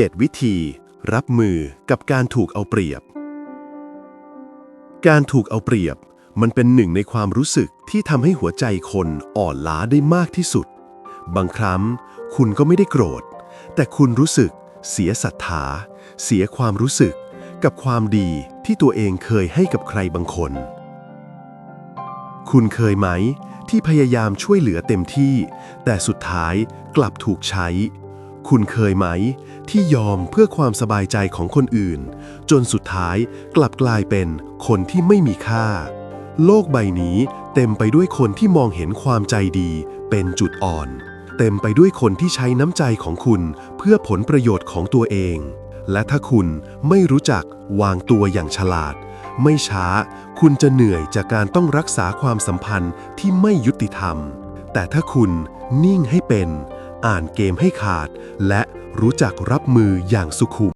7 วิธี รับมือกับการถูกเอาเปรียบ การถูกเอาเปรียบ มันเป็นหนึ่งในความรู้สึกที่ทำให้หัวใจคนอ่อนล้าได้มากที่สุด บางครั้งคุณก็ไม่ได้โกรธ แต่คุณรู้สึกเสียศรัทธา เสียความรู้สึกกับความดีที่ตัวเองเคยให้กับใครบางคน คุณเคยไหม ที่พยายามช่วยเหลือเต็มที่ แต่สุดท้ายกลับถูกใช้ คุณเคยไหม ที่ยอมเพื่อความสบายใจของคนอื่น จนสุดท้ายกลับกลายเป็นคนที่ไม่มีค่า โลกใบนี้เต็มไปด้วยคนที่มองเห็นความใจดีเป็นจุดอ่อน เต็มไปด้วยคนที่ใช้น้ำใจของคุณเพื่อผลประโยชน์ของตัวเอง และถ้าคุณไม่รู้จักวางตัวอย่างฉลาด ไม่ช้า คุณจะเหนื่อยจากการต้องรักษาความสัมพันธ์ที่ไม่ยุติธรรม แต่ถ้าคุณนิ่งให้เป็น อ่านเกมให้ขาด และรู้จักรับมืออย่างสุขุม